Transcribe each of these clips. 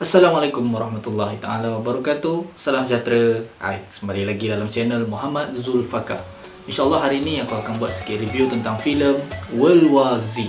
Assalamualaikum warahmatullahi taala wabarakatuh. Salam sejahtera. Hai, kembali lagi dalam channel Muhammad Zulfaka. InsyaAllah hari ini aku akan buat sikit review tentang filem World War Z.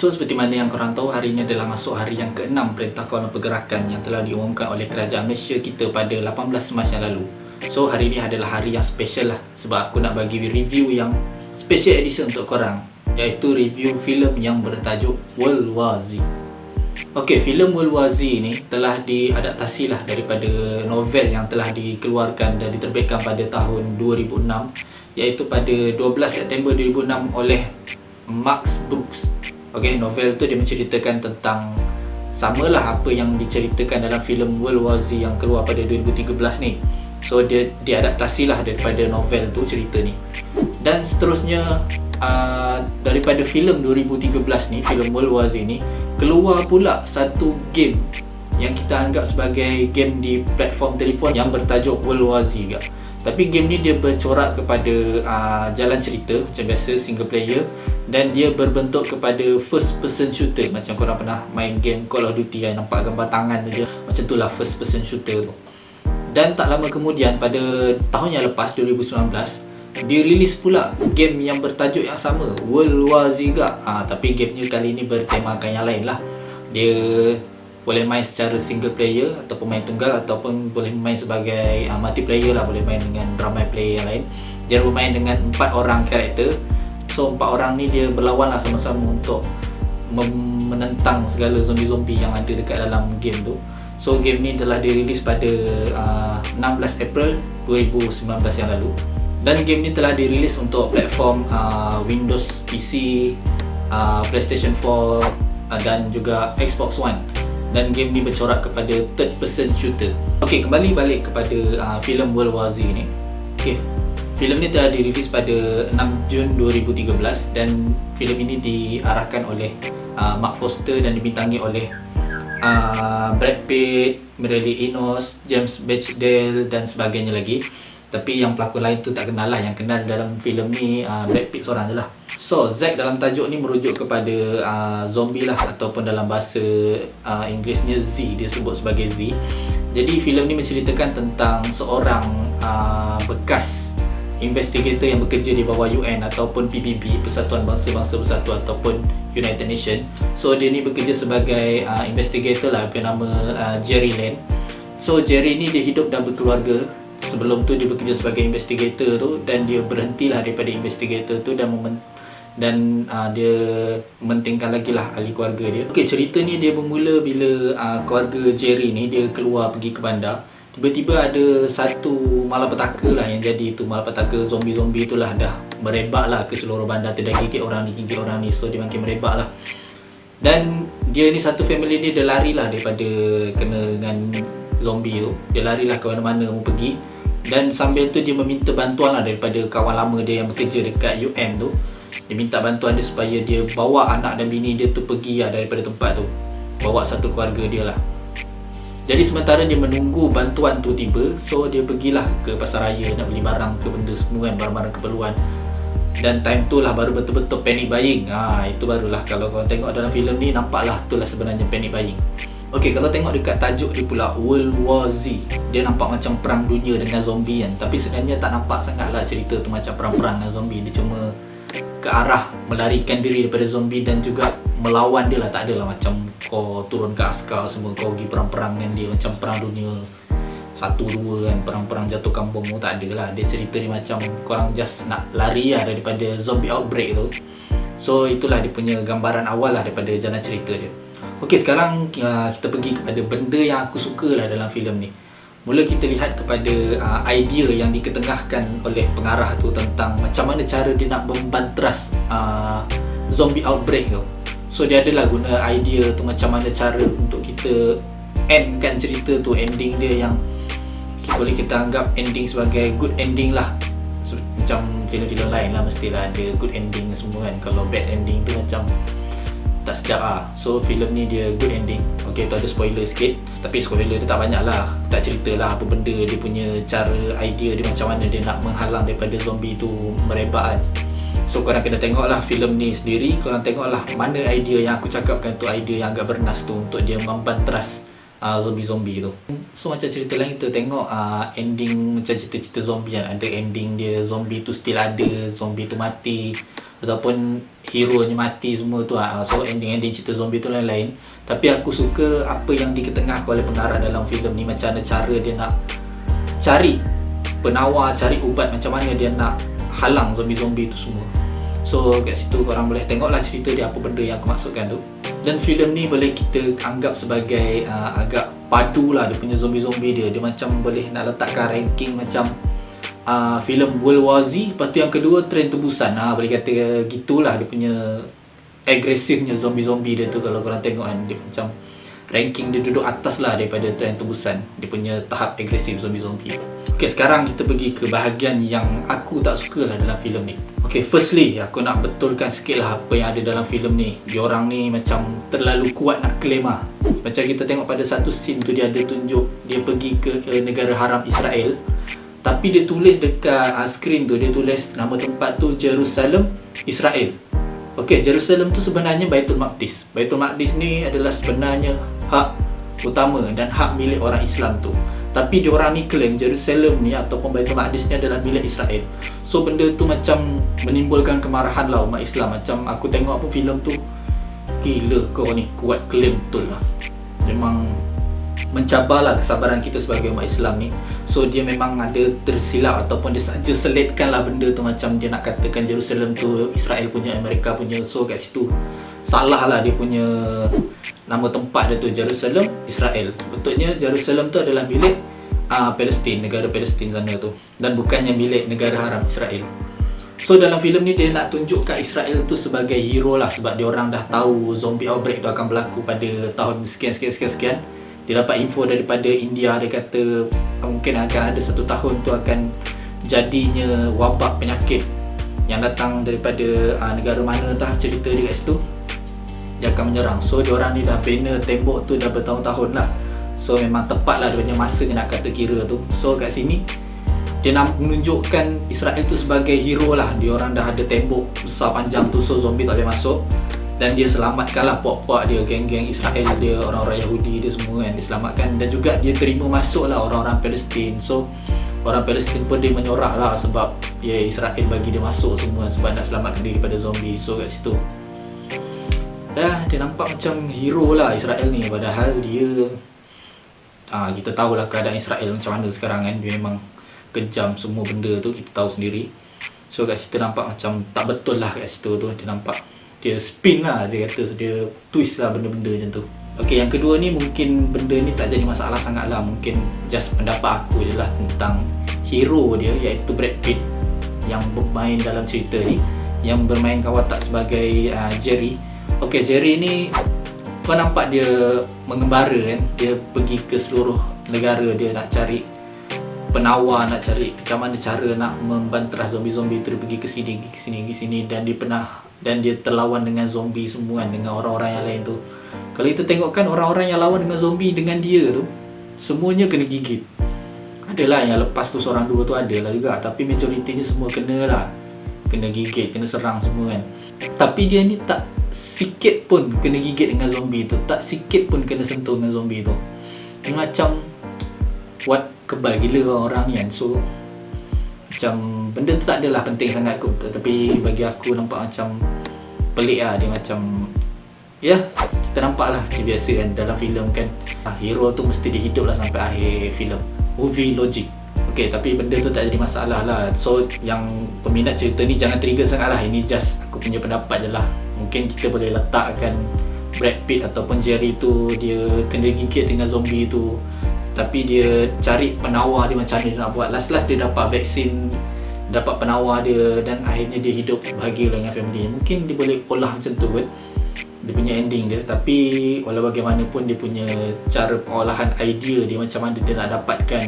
So seperti mana yang korang tahu hari ini adalah masuk hari yang ke-6 Perintah Kawalan Pergerakan yang telah diumumkan oleh Kerajaan Malaysia kita pada 18 Mac yang lalu. So hari ini adalah hari yang special lah sebab aku nak bagi review yang special edition untuk korang iaitu review filem yang bertajuk World War Z. Okey, filem World War Z ni telah diadaptasi lah daripada novel yang telah dikeluarkan dan diterbitkan pada tahun 2006 iaitu pada 12 September 2006 oleh Max Brooks Okey, novel tu dia menceritakan tentang samalah apa yang diceritakan dalam filem World War Z yang keluar pada 2013 ni. So dia diadaptasi lah daripada novel tu cerita ni. Dan seterusnya uh, daripada filem 2013 ni, filem World War Z ni keluar pula satu game yang kita anggap sebagai game di platform telefon yang bertajuk World War Z juga. Tapi game ni dia bercorak kepada uh, jalan cerita macam biasa single player dan dia berbentuk kepada first person shooter macam korang pernah main game Call of Duty yang nampak gambar tangan je macam tu lah first person shooter tu. Dan tak lama kemudian pada tahun yang lepas 2019 dirilis pula game yang bertajuk yang sama World War Z juga. Ha, tapi gamenya kali ni bertemakan yang lain lah. Dia boleh main secara single player ataupun main tunggal ataupun boleh main sebagai uh, multiplayer lah. Boleh main dengan ramai player yang lain. Dia bermain dengan empat orang karakter. So empat orang ni dia berlawan lah sama-sama untuk menentang segala zombie-zombie yang ada dekat dalam game tu. So game ni telah dirilis pada uh, 16 April 2019 yang lalu dan game ni telah dirilis untuk platform uh, Windows PC, uh, PlayStation 4 uh, dan juga Xbox One dan game ni bercorak kepada third person shooter. Okey, kembali balik kepada uh, filem World War Z ni. Okey. Filem ni telah dirilis pada 6 Jun 2013 dan filem ini diarahkan oleh uh, Mark Foster dan dibintangi oleh uh, Brad Pitt, Marilyn Enos, James Bechdel dan sebagainya lagi. Tapi yang pelakon lain tu tak kenal lah Yang kenal dalam filem ni uh, Brad Pitt seorang je lah So Zack dalam tajuk ni merujuk kepada uh, zombie lah Ataupun dalam bahasa uh, Inggerisnya Z Dia sebut sebagai Z Jadi filem ni menceritakan tentang seorang uh, bekas investigator yang bekerja di bawah UN ataupun PBB Persatuan Bangsa-Bangsa Bersatu ataupun United Nations. So dia ni bekerja sebagai uh, investigator lah bernama uh, Jerry Lane. So Jerry ni dia hidup dan berkeluarga sebelum tu dia bekerja sebagai investigator tu dan dia berhentilah daripada investigator tu dan memen- dan uh, dia mementingkan lagi lah ahli keluarga dia. Okey cerita ni dia bermula bila uh, keluarga Jerry ni dia keluar pergi ke bandar. Tiba-tiba ada satu malapetaka lah yang jadi tu malapetaka zombie-zombie tu lah dah merebak lah ke seluruh bandar tu. Dah gigit orang ni gigit orang ni so dia makin merebak lah. Dan dia ni satu family ni dia lari lah daripada kena dengan zombie tu. Dia lari lah ke mana-mana mau pergi dan sambil tu dia meminta bantuan lah daripada kawan lama dia yang bekerja dekat UN tu. Dia minta bantuan dia supaya dia bawa anak dan bini dia tu pergi lah daripada tempat tu. Bawa satu keluarga dia lah. Jadi sementara dia menunggu bantuan tu tiba so dia pergilah ke pasar raya nak beli barang ke benda semua kan barang-barang keperluan. Dan time tu lah baru betul-betul panic buying. Ha, itu barulah kalau kau tengok dalam filem ni nampaklah tu lah sebenarnya panic buying Okey, kalau tengok dekat tajuk dia pula World War Z Dia nampak macam perang dunia dengan zombie kan. Tapi sebenarnya tak nampak sangat lah cerita tu macam perang-perang dengan zombie. Dia cuma ke arah melarikan diri daripada zombie dan juga melawan dia lah. Tak adalah macam kau turun ke askar semua Kau pergi perang-perang dengan dia. Macam perang dunia satu dua kan perang-perang jatuh kampung tu tak ada lah dia cerita ni macam korang just nak lari lah daripada zombie outbreak tu. So itulah dia punya gambaran awal lah daripada jalan cerita dia Okey, sekarang uh, kita pergi kepada benda yang aku suka lah dalam filem ni. Mula kita lihat kepada uh, idea yang diketengahkan oleh pengarah tu tentang macam mana cara dia nak membantras uh, zombie outbreak tu. So dia adalah guna idea tu macam mana cara untuk kita endkan cerita tu, ending dia yang boleh kita anggap ending sebagai good ending lah. So, macam filem-filem lain lah mestilah ada good ending semua kan. Kalau bad ending tu macam tak sedap lah. So filem ni dia good ending. Okay tu ada spoiler sikit. Tapi spoiler dia tak banyak lah. Tak cerita lah apa benda dia punya cara idea dia macam mana dia nak menghalang daripada zombie tu merebak kan. So korang kena tengok lah filem ni sendiri. Korang tengok lah mana idea yang aku cakapkan tu Idea yang agak bernas tu untuk dia membantras uh, zombie-zombie tu. So macam cerita lain kita tengok uh, ending macam cerita-cerita zombie kan. Ada ending dia zombie tu still ada, zombie tu mati. Ataupun hero mati semua tu uh. So ending-ending cerita zombie tu lain-lain. Tapi aku suka apa yang diketengahkan oleh pengarah dalam filem ni Macam mana cara dia nak cari penawar cari ubat macam mana dia nak halang zombie-zombie tu semua. So kat situ korang boleh tengoklah cerita dia apa benda yang aku maksudkan tu. Dan filem ni boleh kita anggap sebagai uh, agak padu lah dia punya zombie-zombie dia. Dia macam boleh nak letakkan ranking macam uh, filem World War Z. Lepas tu yang kedua Train to Busan. Ha, boleh kata gitulah dia punya agresifnya zombie-zombie dia tu kalau korang tengok kan. Dia macam ranking dia duduk atas lah daripada Train to Busan. Dia punya tahap agresif zombie-zombie. Ok sekarang kita pergi ke bahagian yang aku tak suka lah dalam filem ni. Ok firstly aku nak betulkan sikit lah apa yang ada dalam filem ni. Diorang ni macam terlalu kuat nak claim lah macam kita tengok pada satu scene tu dia ada tunjuk dia pergi ke uh, negara haram Israel tapi dia tulis dekat uh, screen tu dia tulis nama tempat tu Jerusalem Israel Okey, Jerusalem tu sebenarnya Baitul Maqdis. Baitul Maqdis ni adalah sebenarnya hak utama dan hak milik orang Islam tu. Tapi diorang ni claim Jerusalem ni ataupun Baitul Maqdis ni adalah milik Israel. So benda tu macam menimbulkan kemarahan lah umat Islam. Macam aku tengok pun filem tu gila kau ni kuat claim betul lah. Memang mencabarlah kesabaran kita sebagai umat Islam ni. So dia memang ada tersilap ataupun dia saja selitkan lah benda tu macam dia nak katakan Jerusalem tu Israel punya Amerika punya. So kat situ salah lah dia punya nama tempat dia tu Jerusalem Israel. Sebetulnya Jerusalem tu adalah milik uh, Palestin negara Palestin sana tu. Dan bukannya milik negara haram Israel. So dalam filem ni dia nak tunjukkan Israel tu sebagai hero lah sebab dia orang dah tahu zombie outbreak tu akan berlaku pada tahun sekian sekian sekian sekian dia dapat info daripada India dia kata mungkin akan ada satu tahun tu akan jadinya wabak penyakit yang datang daripada uh, negara mana tah cerita dia kat situ. Dia akan menyerang. So dia orang ni dah bina tembok tu dah bertahun-tahun lah. So memang tepat lah dia punya masa nak kata kira tu. So kat sini dia nak menunjukkan Israel tu sebagai hero lah. Dia orang dah ada tembok besar panjang tu so zombie tak boleh masuk dan dia selamatkanlah puak-puak dia geng-geng Israel dia orang-orang Yahudi dia semua kan dia selamatkan. Dan juga dia terima masuk lah orang-orang Palestin. So orang Palestin pun dia menyorak lah sebab ya Israel bagi dia masuk semua sebab nak selamatkan diri daripada zombie. So kat situ. Dah dia nampak macam hero lah Israel ni. Padahal dia ah kita tahulah keadaan Israel macam mana sekarang kan. Dia memang kejam semua benda tu kita tahu sendiri. So kat situ nampak macam tak betul lah kat situ tu dia nampak dia spin lah dia kata dia twist lah benda-benda macam tu. Ok yang kedua ni mungkin benda ni tak jadi masalah sangat lah mungkin just pendapat aku je lah tentang hero dia iaitu Brad Pitt yang bermain dalam cerita ni yang bermain kawatak sebagai uh, Jerry. Ok Jerry ni kau nampak dia mengembara kan? Dia pergi ke seluruh negara dia nak cari penawar nak cari macam mana cara nak membantras zombie-zombie tu. Dia pergi ke sini ke sini ke sini. Dan dia pernah dan dia terlawan dengan zombie semua kan dengan orang-orang yang lain tu. Kalau kita tengokkan orang-orang yang lawan dengan zombie dengan dia tu semuanya kena gigit. Adalah yang lepas tu seorang dua tu ada lah juga tapi majoritinya semua kena lah. Kena gigit, kena serang semua kan. Tapi dia ni tak sikit pun kena gigit dengan zombie tu tak sikit pun kena sentuh dengan zombie tu. Macam what kebal gila orang ni kan. So macam benda tu tak adalah penting sangat kot. Tapi bagi aku nampak macam pelik lah. Dia macam ya kita nampak lah macam biasa kan dalam filem kan. Ah, hero tu mesti dia hidup lah sampai akhir filem. Movie logic. Okay, tapi benda tu tak jadi masalah lah. So, yang peminat cerita ni jangan trigger sangat lah. Ini just aku punya pendapat je lah. Mungkin kita boleh letakkan Brad Pitt ataupun Jerry tu Dia kena gigit dengan zombie tu tapi dia cari penawar dia macam mana dia nak buat. Last last dia dapat vaksin dapat penawar dia dan akhirnya dia hidup bahagia dengan family. Mungkin dia boleh olah macam tu kan dia punya ending dia. Tapi walau bagaimanapun dia punya cara pengolahan idea dia macam mana dia nak dapatkan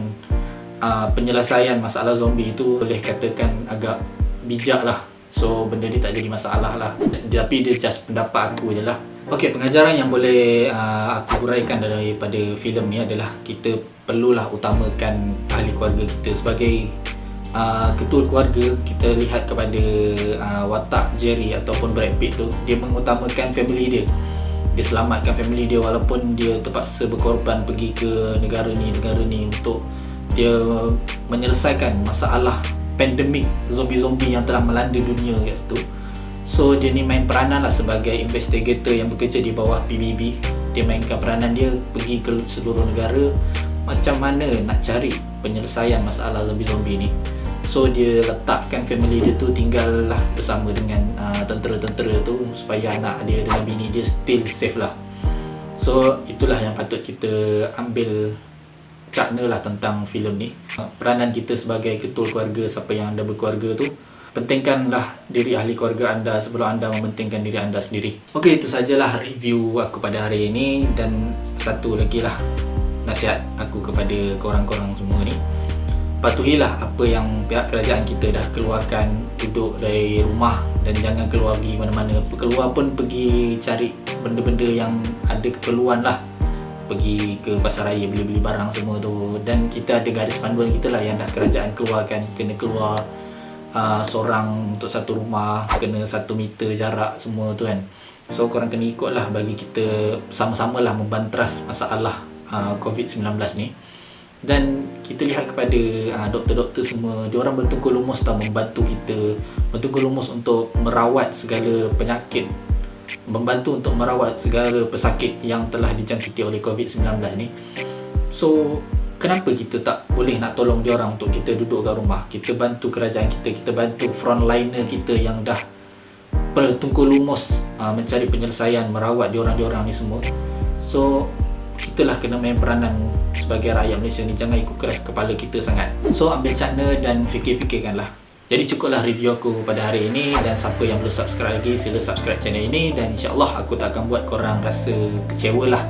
uh, penyelesaian masalah zombie itu boleh katakan agak bijak lah. So benda ni tak jadi masalah lah. Tapi dia just pendapat aku je lah Okey, pengajaran yang boleh uh, aku huraikan daripada filem ni adalah kita perlulah utamakan ahli keluarga kita sebagai uh, ketua keluarga. Kita lihat kepada uh, watak Jerry ataupun Brad Pitt tu dia mengutamakan family dia. Dia selamatkan family dia walaupun dia terpaksa berkorban pergi ke negara ni negara ni untuk dia menyelesaikan masalah pandemik zombie-zombie yang telah melanda dunia kat situ so dia ni main peranan lah sebagai investigator yang bekerja di bawah PBB dia mainkan peranan dia pergi ke seluruh negara. Macam mana nak cari penyelesaian masalah zombie-zombie ni? So dia letakkan family dia tu tinggal lah bersama dengan uh, tentera-tentera tu supaya anak dia dengan bini dia still safe lah. So itulah yang patut kita ambil cakna lah tentang filem ni. Peranan kita sebagai ketua keluarga siapa yang anda berkeluarga tu pentingkanlah diri ahli keluarga anda sebelum anda mementingkan diri anda sendiri. Ok itu sajalah review aku pada hari ini dan satu lagi lah nasihat aku kepada korang-korang semua ni. Patuhilah apa yang pihak kerajaan kita dah keluarkan duduk dari rumah dan jangan keluar pergi mana-mana. Keluar pun pergi cari benda-benda yang ada keperluan lah. Pergi ke pasar raya beli-beli barang semua tu. Dan kita ada garis panduan kita lah yang dah kerajaan keluarkan. Kena keluar uh, seorang untuk satu rumah kena satu meter jarak semua tu kan. So korang kena ikut lah bagi kita sama-sama lah membantras masalah uh, COVID-19 ni. Dan kita lihat kepada uh, doktor-doktor semua dia orang betul-betul lumus tau membantu kita. Betul-betul lumus untuk merawat segala penyakit. Membantu untuk merawat segala pesakit yang telah dijangkiti oleh COVID-19 ni. So, kenapa kita tak boleh nak tolong dia orang untuk kita duduk kat rumah? Kita bantu kerajaan kita, kita bantu frontliner kita yang dah bertungkul lumus uh, mencari penyelesaian, merawat dia orang-dia orang ni semua. So, kita lah kena main peranan sebagai rakyat Malaysia ni jangan ikut keras kepala kita sangat so ambil cakna dan fikir-fikirkanlah jadi cukuplah review aku pada hari ini dan siapa yang belum subscribe lagi sila subscribe channel ini dan insyaAllah aku tak akan buat korang rasa kecewa lah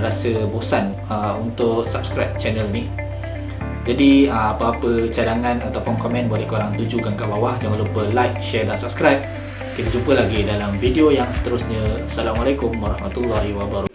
rasa bosan uh, untuk subscribe channel ni. Jadi uh, apa-apa cadangan ataupun komen boleh korang tujukan kat bawah. Jangan lupa like, share dan subscribe. Kita jumpa lagi dalam video yang seterusnya. Assalamualaikum warahmatullahi wabarakatuh.